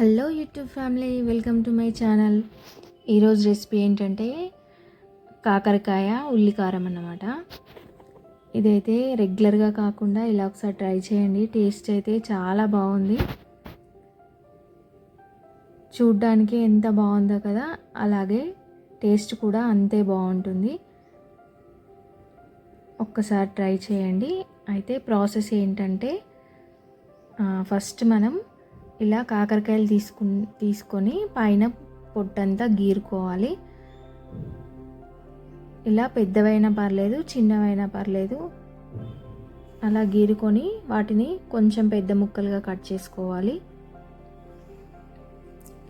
Hello YouTube family welcome to my channel. ఈరోజు recipe ఏంటంటే కాకరకాయ ఉల్లికారం అన్నమాట. ఇదైతే రెగ్యులర్గా కాకుండా ఇలా ఒకసారి ట్రై చేయండి. టేస్ట్ అయితే చాలా బాగుంది. చూడ్డానికి ఎంత బాగుందో కదా అలాగే టేస్ట్ కూడా అంతే బాగుంటుంది. ఒక్కసారి ట్రై చేయండి. అయితే ప్రాసెస్ ఏంటంటే ఫస్ట్ మనం ఇలా కాకరకాయలు తీసుకు తీసుకొని పైన పొట్టంతా గీరుకోవాలి. ఇలా పెద్దవైనా పర్లేదు చిన్నవైనా పర్లేదు. అలా గీరుకొని వాటిని కొంచెం పెద్ద ముక్కలుగా కట్ చేసుకోవాలి.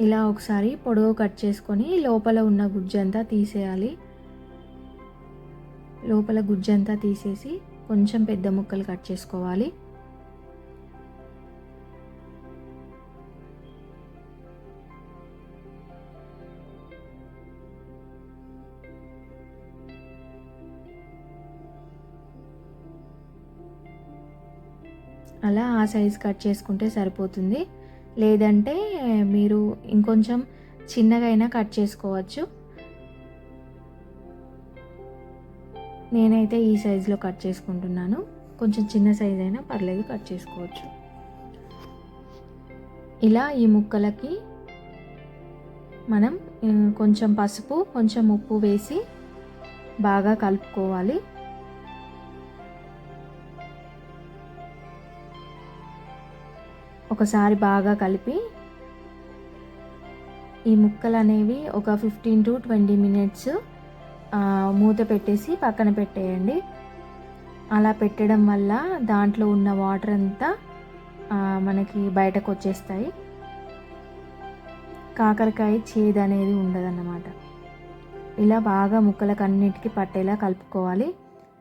ఇలా ఒకసారి పొడవు కట్ చేసుకొని లోపల ఉన్న గుజ్జంతా తీసేయాలి. లోపల గుజ్జంతా తీసేసి కొంచెం పెద్ద ముక్కలు కట్ చేసుకోవాలి. అలా ఆ సైజ్ కట్ చేసుకుంటే సరిపోతుంది. లేదంటే మీరు ఇంకొంచెం చిన్నగా అయినా కట్ చేసుకోవచ్చు. నేనైతే ఈ సైజులో కట్ చేసుకుంటున్నాను. కొంచెం చిన్న సైజ్ అయినా పర్లేదు కట్ చేసుకోవచ్చు. ఇలా ఈ ముక్కలకి మనం కొంచెం పసుపు కొంచెం ఉప్పు వేసి బాగా కలుపుకోవాలి. ఒకసారి బాగా కలిపి ఈ ముక్కలు అనేవి ఒక ఫిఫ్టీన్ టు ట్వంటీ మినిట్స్ మూత పెట్టేసి పక్కన పెట్టేయండి. అలా పెట్టడం వల్ల దాంట్లో ఉన్న వాటర్ అంతా మనకి బయటకు వచ్చేస్తాయి. కాకరకాయ చేదు అనేది ఉండదన్నమాట. ఇలా బాగా ముక్కలకు అన్నిటికీ పట్టేలా కలుపుకోవాలి.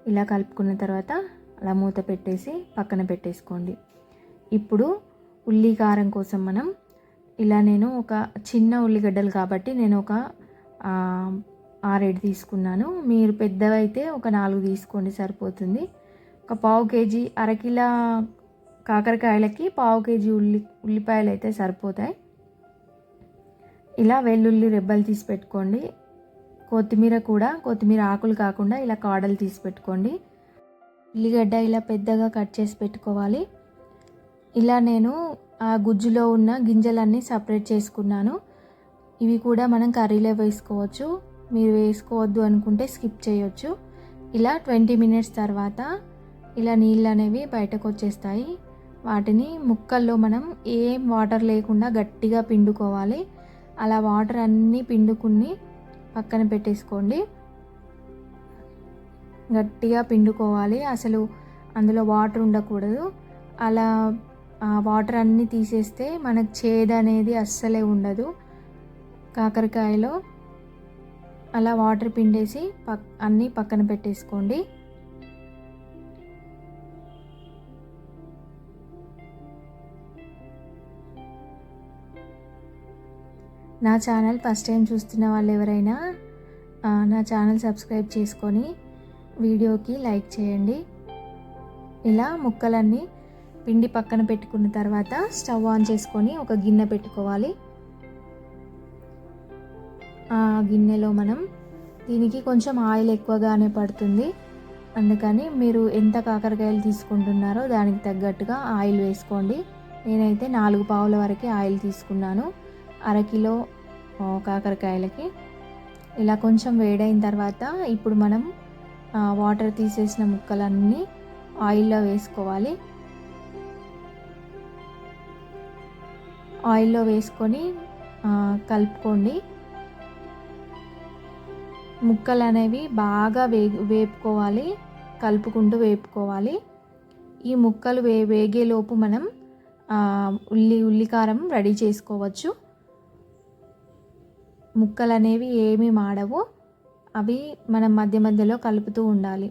ఇలా కలుపుకున్న తర్వాత అలా మూత పెట్టేసి పక్కన పెట్టేసుకోండి. ఇప్పుడు ఉల్లి కారం కోసం మనం ఇలా నేను ఒక చిన్న ఉల్లిగడ్డలు కాబట్టి నేను ఒక ఆరేడు తీసుకున్నాను. మీరు పెద్దవైతే ఒక నాలుగు తీసుకోండి సరిపోతుంది. ఒక పావు కేజీ అరకిల కాకరకాయలకి పావు కేజీ ఉల్లి ఉల్లిపాయలు అయితే సరిపోతాయి. ఇలా వెల్లుల్లి రెబ్బలు తీసి పెట్టుకోండి. కొత్తిమీర కూడా కొత్తిమీర ఆకులు కాకుండా ఇలా కాడలు తీసి పెట్టుకోండి. ఉల్లిగడ్డ ఇలా పెద్దగా కట్ చేసి పెట్టుకోవాలి. ఇలా నేను ఆ గుజ్జులో ఉన్న గింజలన్నీ సపరేట్ చేసుకున్నాను. ఇవి కూడా మనం కర్రీలో వేసుకోవచ్చు. మీరు వేసుకోవద్దు అనుకుంటే స్కిప్ చేయొచ్చు. ఇలా ట్వంటీ మినిట్స్ తర్వాత ఇలా నీళ్ళు అనేవి బయటకు వచ్చేస్తాయి. వాటిని ముక్కల్లో మనం ఏం వాటర్ లేకుండా గట్టిగా పిండుకోవాలి. అలా వాటర్ అన్నీ పిండుకుని పక్కన పెట్టేసుకోండి. గట్టిగా పిండుకోవాలి. అసలు అందులో వాటర్ ఉండకూడదు. అలా వాటర్ అన్నీ తీసేస్తే మనకు చేదు అనేది అస్సలే ఉండదు. కాకరకాయలో అలా వాటర్ పిండేసి పక్ అన్నీ పక్కన పెట్టేసుకోండి. నా ఛానల్ ఫస్ట్ టైం చూస్తున్న వాళ్ళు ఎవరైనా నా ఛానల్ సబ్స్క్రైబ్ చేసుకొని వీడియోకి లైక్ చేయండి. ఇలా ముక్కలన్నీ పిండి పక్కన పెట్టుకున్న తర్వాత స్టవ్ ఆన్ చేసుకొని ఒక గిన్నె పెట్టుకోవాలి. ఆ గిన్నెలో మనం దీనికి కొంచెం ఆయిల్ ఎక్కువగానే పడుతుంది. అందుకని మీరు ఎంత కాకరకాయలు తీసుకుంటున్నారో దానికి తగ్గట్టుగా ఆయిల్ వేసుకోండి. నేనైతే నాలుగు పావుల వరకే ఆయిల్ తీసుకున్నాను. అరకిలో కాకరకాయలకి. ఇలా కొంచెం వేడైన తర్వాత ఇప్పుడు మనం వాటర్ తీసేసిన ముక్కలన్నీ ఆయిల్లో వేసుకోవాలి. ఆయిల్లో వేసుకొని కలుపుకోండి. ముక్కలు అనేవి బాగా వే వేపుకోవాలి కలుపుకుంటూ వేపుకోవాలి. ఈ ముక్కలు వే వేగేలోపు మనం ఉల్లి ఉల్లికారం రెడీ చేసుకోవచ్చు. ముక్కలు అనేవి ఏమీ మాడవు. అవి మనం మధ్య మధ్యలో కలుపుతూ ఉండాలి.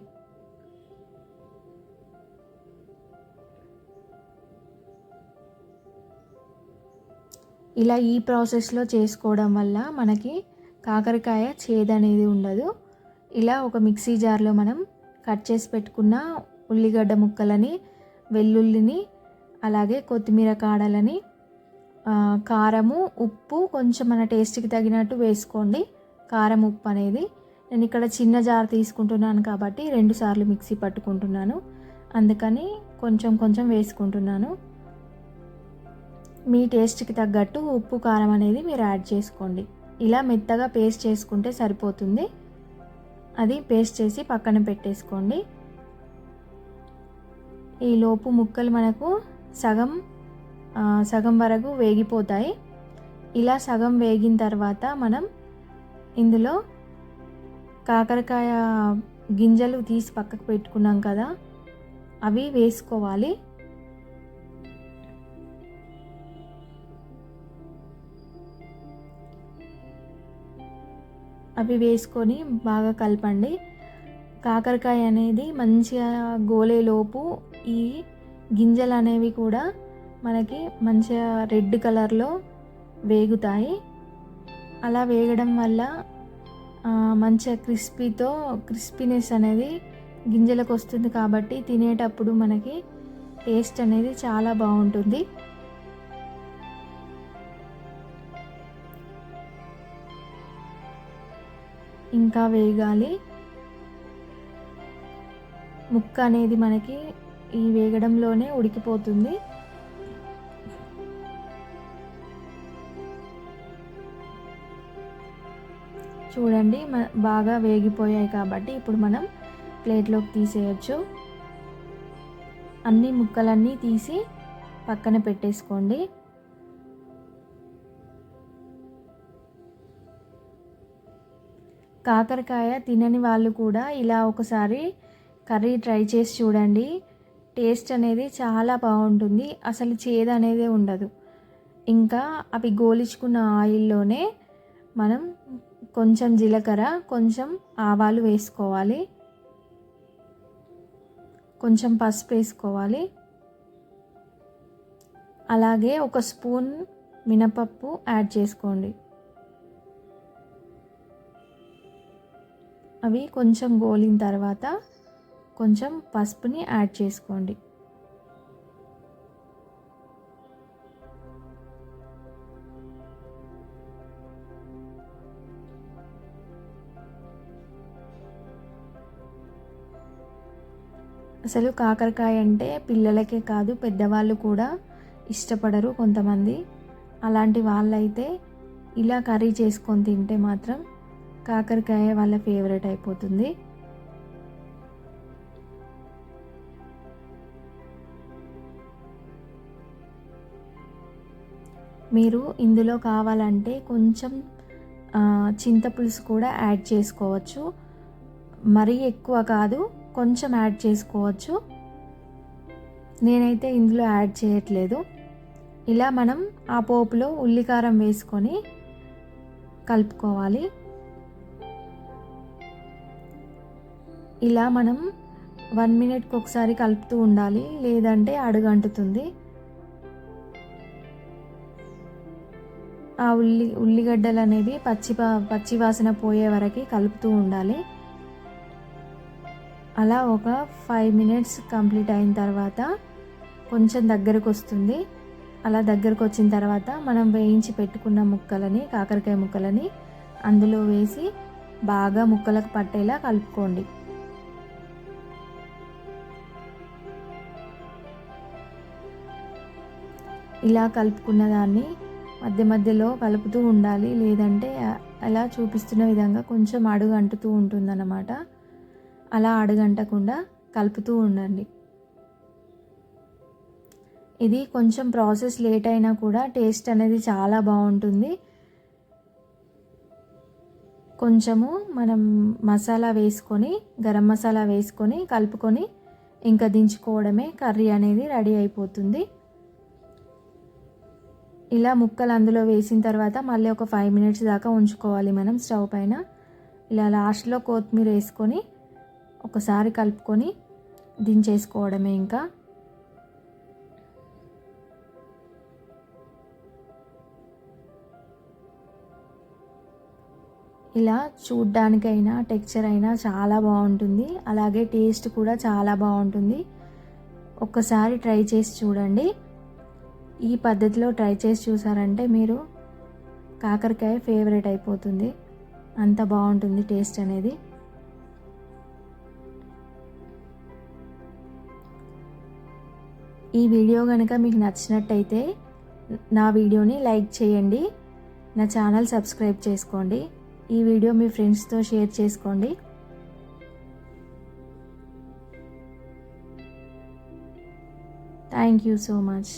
ఇలా ఈ ప్రాసెస్లో చేసుకోవడం వల్ల మనకి కాకరకాయ చేదు అనేది ఉండదు. ఇలా ఒక మిక్సీ జార్లో మనం కట్ చేసి పెట్టుకున్న ఉల్లిగడ్డ ముక్కలని వెల్లుల్లిని అలాగే కొత్తిమీర కాడలని కారము ఉప్పు కొంచెం మన టేస్ట్కి తగినట్టు వేసుకోండి. కారం ఉప్పు అనేది. నేను ఇక్కడ చిన్న జార్ తీసుకుంటున్నాను కాబట్టి రెండు సార్లు మిక్సీ పట్టుకుంటున్నాను. అందుకని కొంచెం కొంచెం వేసుకుంటున్నాను. మీ టేస్ట్కి తగ్గట్టు ఉప్పు కారం అనేది మీరు యాడ్ చేసుకోండి. ఇలా మెత్తగా పేస్ట్ చేసుకుంటే సరిపోతుంది. అది పేస్ట్ చేసి పక్కన పెట్టేసుకోండి. ఈ లోపు ముక్కలు మనకు సగం సగం వరకు వేగిపోతాయి. ఇలా సగం వేగిన తర్వాత మనం ఇందులో కాకరకాయ గింజలు తీసి పక్కకు పెట్టుకున్నాం కదా అవి వేసుకోవాలి. అవి వేసుకొని బాగా కలపండి. కాకరకాయ అనేది మంచిగా గోలేలోపు ఈ గింజలు అనేవి కూడా మనకి మంచిగా రెడ్ కలర్లో వేగుతాయి. అలా వేగడం వల్ల మంచిగా క్రిస్పీతో క్రిస్పీనెస్ అనేది గింజలకు వస్తుంది కాబట్టి తినేటప్పుడు మనకి టేస్ట్ అనేది చాలా బాగుంటుంది. ఇంకా వేగాలి. ముక్క అనేది మనకి ఈ వేగడంలోనే ఉడికిపోతుంది. చూడండి బాగా వేగిపోయాయి కాబట్టి ఇప్పుడు మనం ప్లేట్లోకి తీసేయచ్చు. అన్ని ముక్కలన్నీ తీసి పక్కన పెట్టేసుకోండి. కాకరకాయ తినని వాళ్ళు కూడా ఇలా ఒకసారి కర్రీ ట్రై చేసి చూడండి. టేస్ట్ అనేది చాలా బాగుంటుంది. అసలు చేదు అనేది ఉండదు. ఇంకా అవి గోలించుకున్న ఆయిల్లోనే మనం కొంచెం జీలకర్ర కొంచెం ఆవాలు వేసుకోవాలి. కొంచెం పసుపు వేసుకోవాలి. అలాగే ఒక స్పూన్ మినపప్పు యాడ్ చేసుకోండి. అవి కొంచెం గోలిన తర్వాత కొంచెం పసుపుని యాడ్ చేసుకోండి. అసలు కాకరకాయ అంటే పిల్లలకే కాదు పెద్దవాళ్ళు కూడా ఇష్టపడరు కొంతమంది. అలాంటి వాళ్ళైతే ఇలా కర్రీ చేసుకొని తింటే మాత్రం కాకరకాయ వాళ్ళ ఫేవరెట్ అయిపోతుంది. మీరు ఇందులో కావాలంటే కొంచెం చింతపులుసు కూడా యాడ్ చేసుకోవచ్చు. మరీ ఎక్కువ కాదు కొంచెం యాడ్ చేసుకోవచ్చు. నేనైతే ఇందులో యాడ్ చేయట్లేదు. ఇలా మనం ఆ పోపులో ఉల్లికారం వేసుకొని కలుపుకోవాలి. ఇలా మనం వన్ మినిట్కి ఒకసారి కలుపుతూ ఉండాలి లేదంటే అడుగంటుతుంది. ఆ ఉల్లి ఉల్లిగడ్డలు అనేవి పచ్చి పచ్చి వాసన పోయే వరకు కలుపుతూ ఉండాలి. అలా ఒక ఫైవ్ మినిట్స్ కంప్లీట్ అయిన తర్వాత కొంచెం దగ్గరకు వస్తుంది. అలా దగ్గరకు వచ్చిన తర్వాత మనం వేయించి పెట్టుకున్న ముక్కలని కాకరకాయ ముక్కలని అందులో వేసి బాగా ముక్కలకు పట్టేలా కలుపుకోండి. ఇలా కలుపుకున్న దాన్ని మధ్య మధ్యలో కలుపుతూ ఉండాలి. లేదంటే అలా చూపిస్తున్న విధంగా కొంచెం అడుగు అంటుతూ ఉంటుందన్నమాట. అలా అడుగంటకుండా కలుపుతూ ఉండండి. ఇది కొంచెం ప్రాసెస్ లేట్ అయినా కూడా టేస్ట్ అనేది చాలా బాగుంటుంది. కొంచెము మనం మసాలా వేసుకొని గరం మసాలా వేసుకొని కలుపుకొని ఇంకా దించుకోవడమే కర్రీ అనేది రెడీ అయిపోతుంది. ఇలా ముక్కలు అందులో వేసిన తర్వాత మళ్ళీ ఒక ఫైవ్ మినిట్స్ దాకా ఉంచుకోవాలి మనం స్టవ్ పైన. ఇలా లాస్ట్లో కొత్తిమీర వేసుకొని ఒకసారి కలుపుకొని దించేసుకోవడమే ఇంకా. ఇలా చూడ్డానికైనా టెక్చర్ అయినా చాలా బాగుంటుంది. అలాగే టేస్ట్ కూడా చాలా బాగుంటుంది. ఒక్కసారి ట్రై చేసి చూడండి. ఈ పద్ధతిలో ట్రై చేసి చూసారంటే మీరు కాకరకాయ ఫేవరెట్ అయిపోతుంది. అంత బాగుంటుంది టేస్ట్ అనేది. ఈ వీడియో కనుక మీకు నచ్చినట్టయితే నా వీడియోని లైక్ చేయండి. నా ఛానల్ సబ్స్క్రైబ్ చేసుకోండి. ఈ వీడియో మీ ఫ్రెండ్స్తో షేర్ చేసుకోండి. Thank you so much